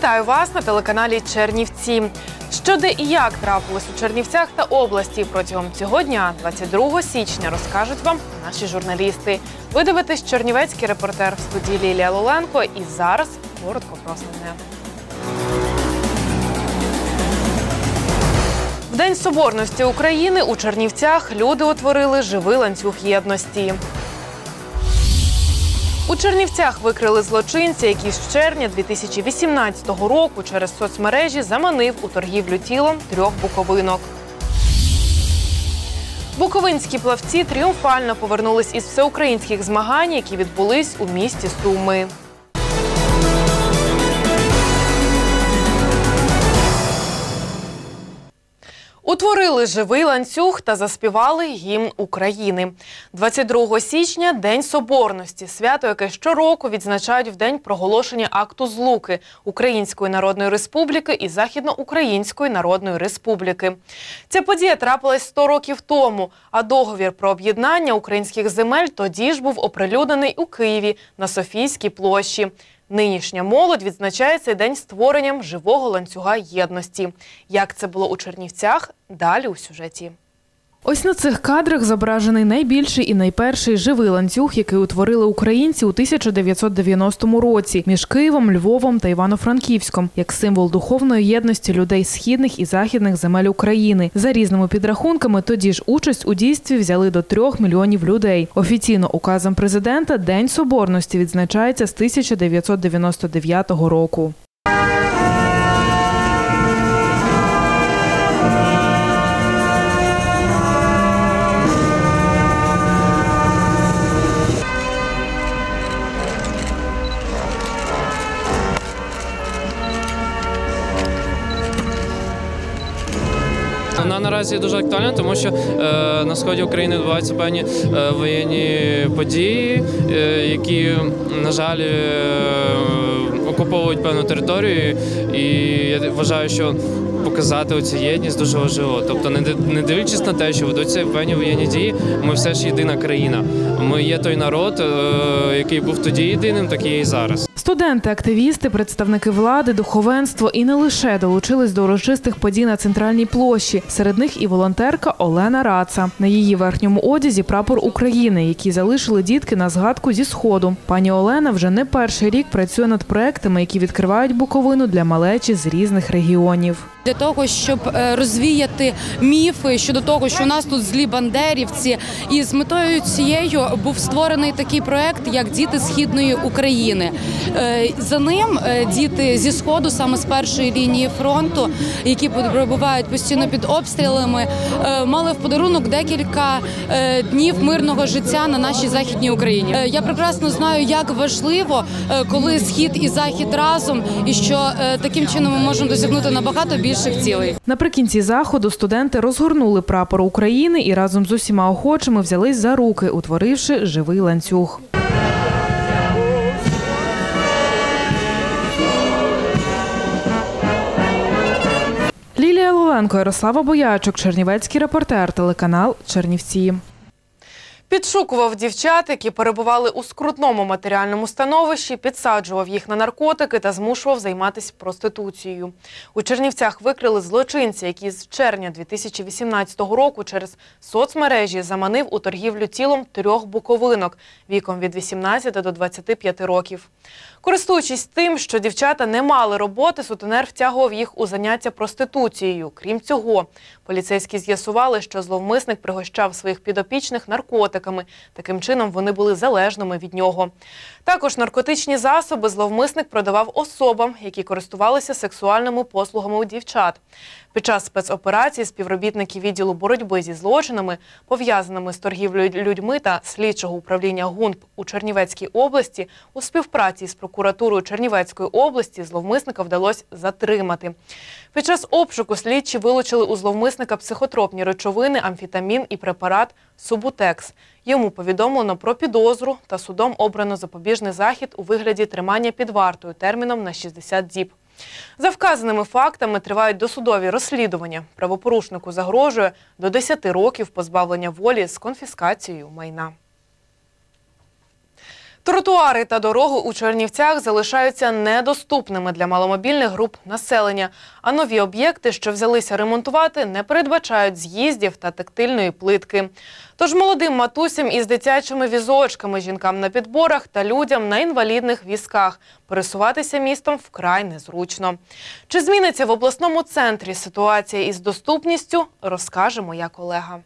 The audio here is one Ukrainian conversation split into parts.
Вітаю вас на телеканалі Чернівці. Що де і як трапилось у Чернівцях та області протягом цього дня, 22 січня, розкажуть вам наші журналісти. Ви дивитесь Чернівецький репортер в студії Лілія Лоленко. І зараз коротко про. В День Соборності України у Чернівцях люди утворили живий ланцюг єдності. У Чернівцях викрили злочинця, який з червня 2018 року через соцмережі заманив у торгівлю тілом трьох буковинок. Буковинські плавці тріумфально повернулись із всеукраїнських змагань, які відбулись у місті Суми. Утворили живий ланцюг та заспівали гімн України. 22 січня День Соборності, свято, яке щороку відзначають в день проголошення акту злуки Української Народної Республіки і Західноукраїнської Народної Республіки. Ця подія трапилась 100 років тому, а договір про об'єднання українських земель тоді ж був оприлюднений у Києві на Софійській площі. Нинішня молодь відзначає цей день створенням живого ланцюга єдності. Як це було у Чернівцях? Далі у сюжеті. Ось на цих кадрах зображений найбільший і найперший живий ланцюг, який утворили українці у 1990 році між Києвом, Львовом та Івано-Франківськом, як символ духовної єдності людей східних і західних земель України. За різними підрахунками, тоді ж участь у дійстві взяли до трьох мільйонів людей. Офіційно указом президента День Соборності відзначається з 1999 року. Наразі дуже актуальна, тому що е, на сході України відбуваються певні е, воєнні події, е, які, на жаль, е, окуповують певну територію. І я вважаю, що показати оцю єдність дуже важливо. Тобто, не, дивлячись на те, що ведуться певні воєнні дії, ми все ж єдина країна. Ми є той народ, е, який був тоді єдиним, так і є і зараз. Студенти, активісти, представники влади, духовенство і не лише долучились до урочистих подій на центральній площі. Серед них і волонтерка Олена Раца. На її верхньому одязі прапор України, який залишили дітки на згадку зі сходу. Пані Олена вже не перший рік працює над проектами, які відкривають Буковину для малечі з різних регіонів. Для того, щоб е, розвіяти міфи щодо того, що у нас тут злі бандерівці, і з метою цією був створений такий проект, як Діти східної України. Е, За ним е, діти зі сходу, саме з першої лінії фронту, які перебувають постійно під обстрілами, мали в подарунок декілька днів мирного життя на нашій західній Україні. Я прекрасно знаю, як важливо, коли схід і захід разом, і що таким чином ми можемо досягнути набагато більших цілей. Наприкінці заходу студенти розгорнули прапор України і разом з усіма охочими взялись за руки, утворивши живий ланцюг. Лілія Лоленко, Ярослава Боячок, Чернівецький репортер, телеканал Чернівці. Підшукував дівчат, які перебували у скрутному матеріальному становищі, підсаджував їх на наркотики та змушував займатися проституцією. У Чернівцях викрили злочинця, який з червня 2018 року через соцмережі заманив у торгівлю тілом трьох буковинок віком від 18 до 25 років. Користуючись тим, що дівчата не мали роботи, сутенер втягував їх у заняття проституцією. Крім цього, поліцейські з'ясували, що зловмисник пригощав своїх підопічних наркотиками. Таким чином вони були залежними від нього. Також наркотичні засоби зловмисник продавав особам, які користувалися сексуальними послугами у дівчат. Під час спецоперації співробітники відділу боротьби зі злочинами, пов'язаними з торгівлею людьми та слідчого управління ГУНП у Чернівецькій області у співпраці з прокуратурою Чернівецької області зловмисника вдалося затримати. Під час обшуку слідчі вилучили у зловмисника психотропні речовини, амфітамін і препарат Субутекс. Йому повідомлено про підозру та судом обрано запобіжний захід у вигляді тримання під вартою терміном на 60 діб. За вказаними фактами тривають досудові розслідування. Правопорушнику загрожує до 10 років позбавлення волі з конфіскацією майна. Тротуари та дороги у Чернівцях залишаються недоступними для маломобільних груп населення, а нові об'єкти, що взялися ремонтувати, не передбачають з'їздів та тактильної плитки. Тож молодим матусям із дитячими візочками, жінкам на підборах та людям на інвалідних візках пересуватися містом вкрай незручно. Чи зміниться в обласному центрі ситуація із доступністю, розкаже моя колега.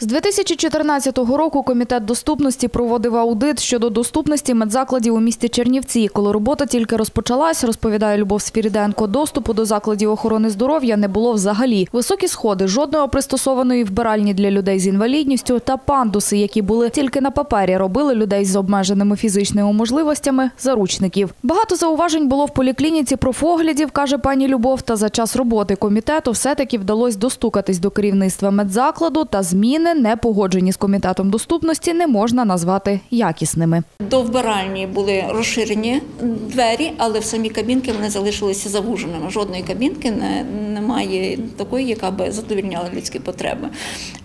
З 2014 року комітет доступності проводив аудит щодо доступності медзакладів у місті Чернівці. Коли робота тільки розпочалась, розповідає Любов Свіріденко, доступу до закладів охорони здоров'я не було взагалі. Високі сходи, жодної пристосованої вбиральні для людей з інвалідністю та пандуси, які були тільки на папері, робили людей з обмеженими фізичними можливостями заручників. Багато зауважень було в поліклініці профоглядів, каже пані Любов. Та за час роботи комітету все-таки вдалося достукатись до керівництва медзакладу та зміни, не погоджені з комітетом доступності, не можна назвати якісними. До вбиральні були розширені двері, але в самі кабінки вони залишилися завуженими. Жодної кабінки не, немає такої, яка би задовільняла людські потреби.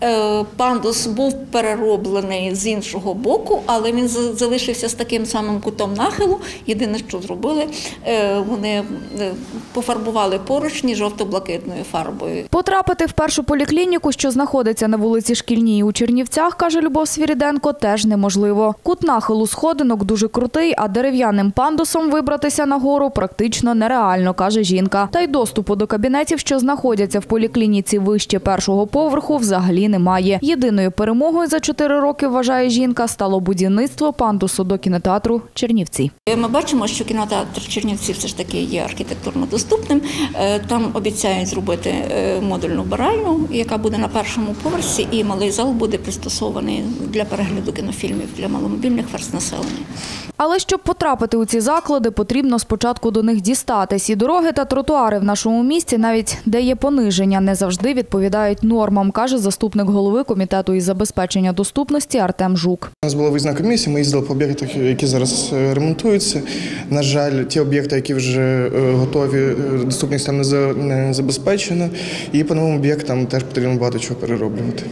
Е, Пандус був перероблений з іншого боку, але він залишився з таким самим кутом нахилу. Єдине, що зробили, е, вони е, пофарбували поручні жовто-блакитною фарбою. Потрапити в першу поліклініку, що знаходиться на вулиці Шкільній у Чернівцях, каже Любов Свіріденко, теж неможливо. Кут нахилу сходинок дуже крутий, а дерев'яним пандусом вибратися нагору практично нереально, каже жінка. Та й доступу до кабінетів, що знаходяться в поліклініці вище першого поверху, взагалі немає. Єдиною перемогою за чотири роки, вважає жінка, стало будівництво пандусу до кінотеатру Чернівці. Ми бачимо, що кінотеатр Чернівці все ж таки є архітектурно доступним. Е, Там обіцяють зробити е, модульну баральну, яка буде на першому поверсі, і малий зал буде пристосований для перегляду кінофільмів для маломобільних верст населення. Але щоб потрапити у ці заклади, потрібно спочатку до них дістатись. І дороги та тротуари в нашому місті, навіть де є пониження, не завжди відповідають нормам, каже заступник голови комітету із забезпечення доступності Артем Жук. У нас була виїзна комісія, ми їздили по об'єктах, які зараз е, ремонтуються. На жаль, ті об'єкти, які вже е, готові, е, доступність там за- не забезпечена. І по новим об'єктам теж потрібно багато чого перероблювати.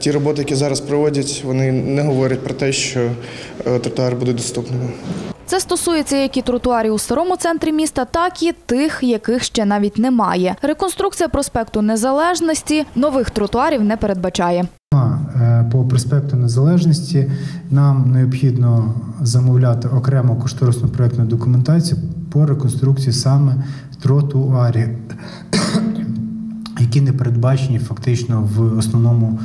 Ті роботи, які зараз проводять, вони не говорять про те, що е, тротуари будуть доступними. Це стосується як і тротуарів у старому центрі міста, так і тих, яких ще навіть немає. Реконструкція проспекту Незалежності нових тротуарів не передбачає. Е, По проспекту Незалежності нам необхідно замовляти окремо кошторисну проєктну документацію по реконструкції саме тротуарів, які не передбачені фактично в основному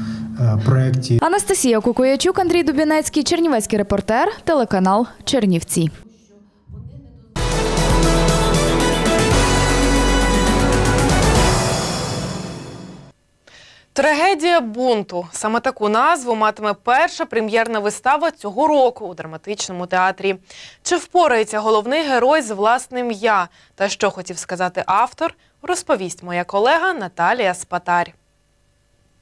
проєкті. Анастасія Кукоячук, Андрій Дубінецький, Чернівецький репортер, телеканал Чернівці. Трагедія бунту. Саме таку назву матиме перша прем'єрна вистава цього року у драматичному театрі. Чи впорається головний герой з власним я? Та що хотів сказати автор, розповість моя колега Наталія Спатарь.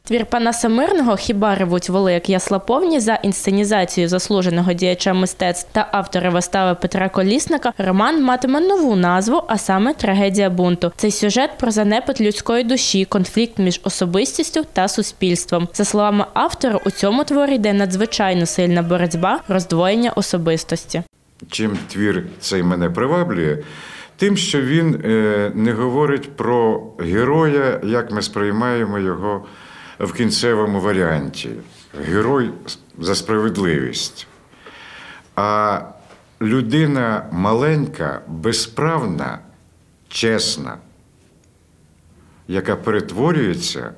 Твір Панаса Мирного Хіба ревуть воли, як ясла повні за інсценізацією заслуженого діяча мистецтв та автора вистави Петра Колісника роман матиме нову назву, а саме Трагедія бунту. Цей сюжет про занепад людської душі, конфлікт між особистістю та суспільством. За словами автора, у цьому творі йде надзвичайно сильна боротьба, роздвоєння особистості. чим твір цей мене приваблює, тим, що він е, не говорить про героя, як ми сприймаємо його в кінцевому варіанті. Герой за справедливість. А людина маленька, безправна, чесна, яка перетворюється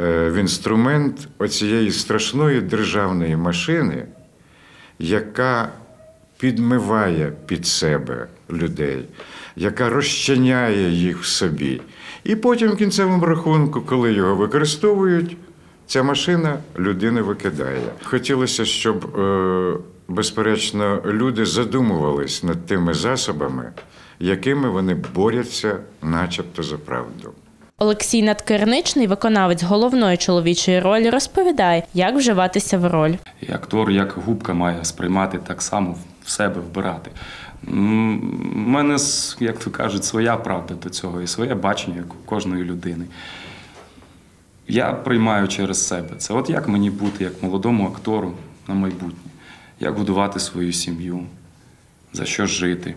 е, в інструмент оцієї страшної державної машини, яка підмиває під себе людей, яка розчиняє їх в собі. І потім, в кінцевому рахунку, коли його використовують, ця машина людини викидає. Хотілося, щоб е, безперечно, люди задумувались над тими засобами, якими вони борються, начебто, за правду. Олексій Надкерничний, виконавець головної чоловічої ролі, розповідає, як вживатися в роль. І актор, як губка, має сприймати так само в себе вбирати. У мене, як то кажуть, своя правда до цього і своє бачення, як у кожної людини. Я приймаю через себе. Це от як мені бути, як молодому актору на майбутнє, як будувати свою сім'ю, за що жити,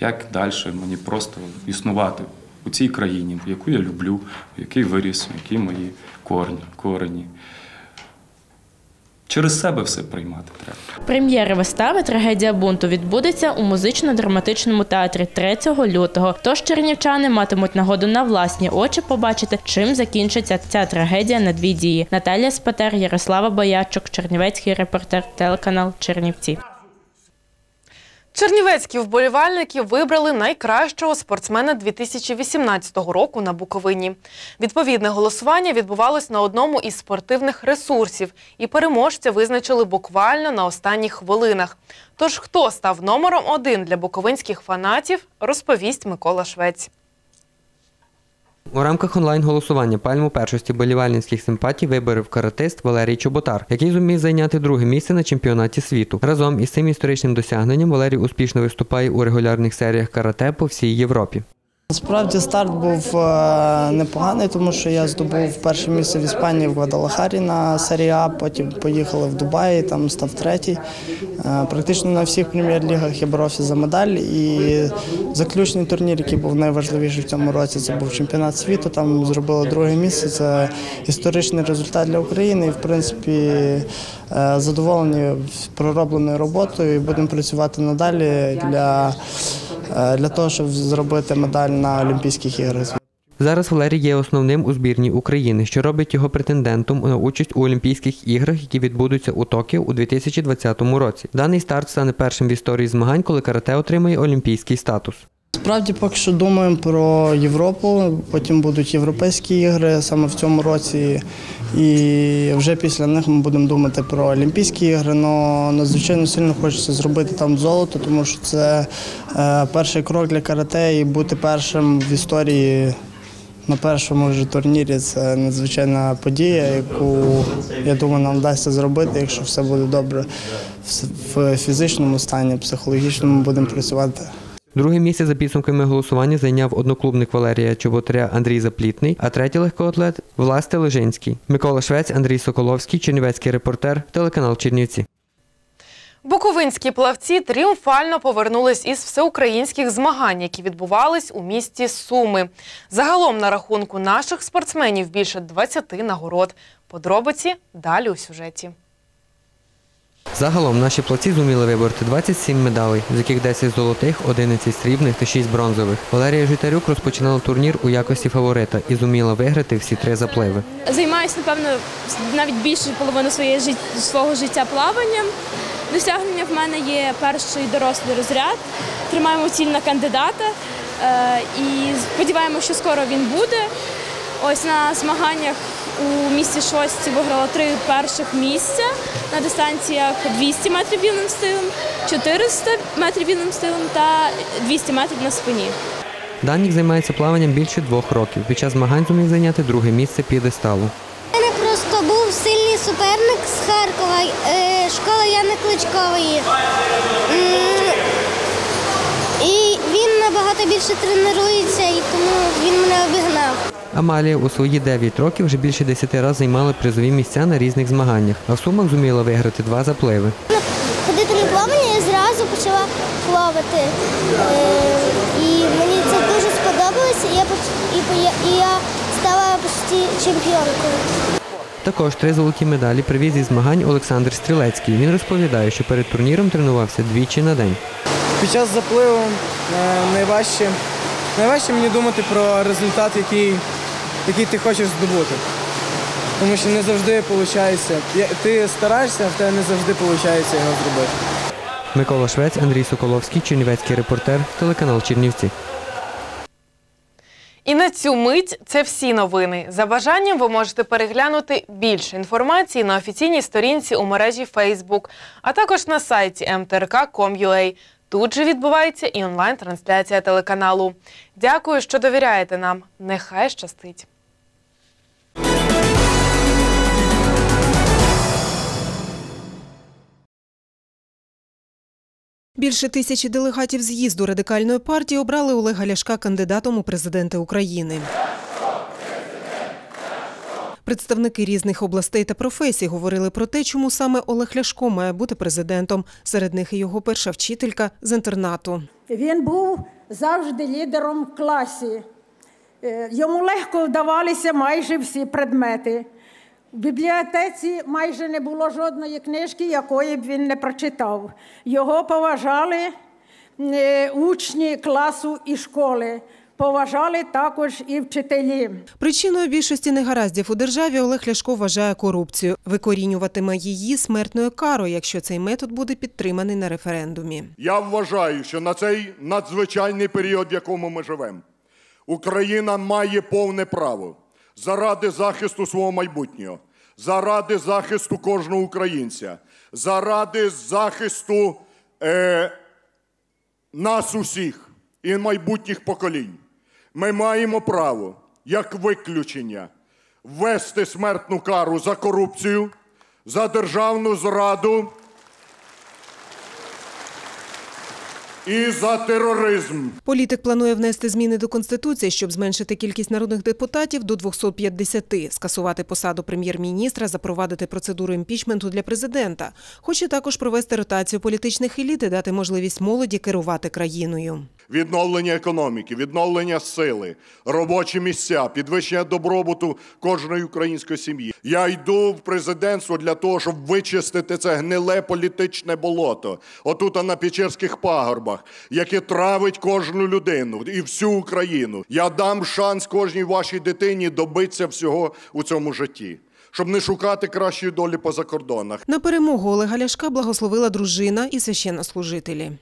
як далі мені просто існувати у цій країні, яку я люблю, в якій виріс, які мої корні, корені. Через себе все приймати треба. Прем'єра вистави Трагедія бунту відбудеться у музично-драматичному театрі 3 лютого. Тож чернівчани матимуть нагоду на власні очі побачити, чим закінчиться ця трагедія на дві дії. Наталія Спатер, Ярослава Боячук, Чернівецький репортер, телеканал Чернівці. Чернівецькі вболівальники вибрали найкращого спортсмена 2018 року на Буковині. Відповідне голосування відбувалось на одному із спортивних ресурсів, і переможця визначили буквально на останніх хвилинах. Тож, хто став номером один для буковинських фанатів, розповість Микола Швець. У рамках онлайн-голосування пальму першості болівальницьких симпатій виборив каратист Валерій Чоботар, який зумів зайняти друге місце на чемпіонаті світу. Разом із цим історичним досягненням Валерій успішно виступає у регулярних серіях карате по всій Європі. Насправді старт був е, непоганий, тому що я здобув перше місце в Іспанії в Гвадалахарі на серії А, потім поїхали в Дубаї, там став третій. Е, Практично на всіх прем'єр-лігах я боровся за медаль. І заключний турнір, який був найважливіший в цьому році, це був чемпіонат світу. Там зробили друге місце. Це історичний результат для України. І в принципі е, задоволені проробленою роботою і будемо працювати надалі для, для того, щоб зробити медаль на Олімпійських іграх. Зараз Валерій є основним у збірній України, що робить його претендентом на участь у Олімпійських іграх, які відбудуться у Токіо у 2020 році. Даний старт стане першим в історії змагань, коли карате отримає олімпійський статус. Справді поки що думаємо про Європу, потім будуть європейські ігри саме в цьому році. І вже після них ми будемо думати про Олімпійські ігри. але надзвичайно сильно хочеться зробити там золото, тому що це е, перший крок для карате і бути першим в історії на першому ж турнірі. Це надзвичайна подія, яку я думаю, нам вдасться зробити, якщо все буде добре в- в фізичному стані, психологічному будемо працювати. Друге місце за підсумками голосування зайняв одноклубник Валерія Чоботаря Андрій Заплітний, а третій легкоатлет Власте Лежинський. Микола Швець, Андрій Соколовський, Чернівецький репортер, телеканал Чернівці. Буковинські плавці тріумфально повернулись із всеукраїнських змагань, які відбувались у місті Суми. Загалом на рахунку наших спортсменів більше 20 нагород. Подробиці далі у сюжеті. Загалом наші плавці зуміли вибороти 27 медалей, з яких 10 золотих, 11 срібних та 6 бронзових. Валерія Житарюк розпочинала турнір у якості фаворита і зуміла виграти всі три запливи. Займаюся, напевно, навіть більше половину своєї свого життя плаванням. Досягнення в мене є перший дорослий розряд. Тримаємо ціль на кандидата е, і сподіваємося, що скоро він буде. Ось на змаганнях у місті Шості виграла три перших місця на дистанціях 200 метрів вільним стилем, 400 метрів вільним стилем та 200 метрів на спині. Данік займається плаванням більше двох років. Під час змагань зумів зайняти друге місце п'єдесталу. У мене просто був сильний суперник з Харкова, е, школа Яни Кличкової. І набагато більше тренується, і тому він мене обігнав. Амалія у свої 9 років вже більше 10 разів займала призові місця на різних змаганнях, а в сумах зуміла виграти два запливи. Ходити на плавання я зразу почала плавати. Е, І мені це дуже сподобалося, і я стала почти чемпіонкою. Також три золоті медалі привіз із змагань Олександр Стрілецький. Він розповідає, що перед турніром тренувався двічі на день. Під час запливу е, найважче, найважче мені думати про результат, який, який ти хочеш здобути. Тому що не завжди виходить. Ти стараєшся, а в тебе не завжди виходить його зробити. Микола Швець, Андрій Соколовський, Чернівецький репортер, телеканал Чернівці. І на цю мить це всі новини. За бажанням ви можете переглянути більше інформації на офіційній сторінці у мережі Facebook, а також на сайті mtrk.com.ua. Тут же відбувається і онлайн-трансляція телеканалу. Дякую, що довіряєте нам. Нехай щастить! Більше тисячі делегатів з'їзду радикальної партії обрали Олега Ляшка кандидатом у президенти України. Представники різних областей та професій говорили про те, чому саме Олег Ляшко має бути президентом. Серед них і його перша вчителька з інтернату. Він був завжди лідером в класі. Е, Йому легко вдавалися майже всі предмети. В бібліотеці майже не було жодної книжки, якої б він не прочитав. Його поважали е, учні класу і школи, поважали також і вчителі. Причиною більшості негараздів у державі Олег Ляшко вважає корупцію. Викорінюватиме її смертною карою, якщо цей метод буде підтриманий на референдумі. Я вважаю, що на цей надзвичайний період, в якому ми живемо, Україна має повне право заради захисту свого майбутнього, заради захисту кожного українця, заради захисту е, нас усіх і майбутніх поколінь. Ми маємо право, як виключення, ввести смертну кару за корупцію, за державну зраду і за тероризм. Політик планує внести зміни до конституції, щоб зменшити кількість народних депутатів до 250, скасувати посаду прем'єр-міністра, запровадити процедуру імпічменту для президента. Хоче також провести ротацію політичних еліт і дати можливість молоді керувати країною. Відновлення економіки, відновлення сили, робочі місця, підвищення добробуту кожної української сім'ї. Я йду в президентство для того, щоб вичистити це гниле політичне болото. Отут на Печерських пагорбах, яке травить кожну людину і всю Україну. Я дам шанс кожній вашій дитині добитися всього у цьому житті. Щоб не шукати кращої долі по закордонах. На перемогу Олега Ляшка благословила дружина і священнослужителі.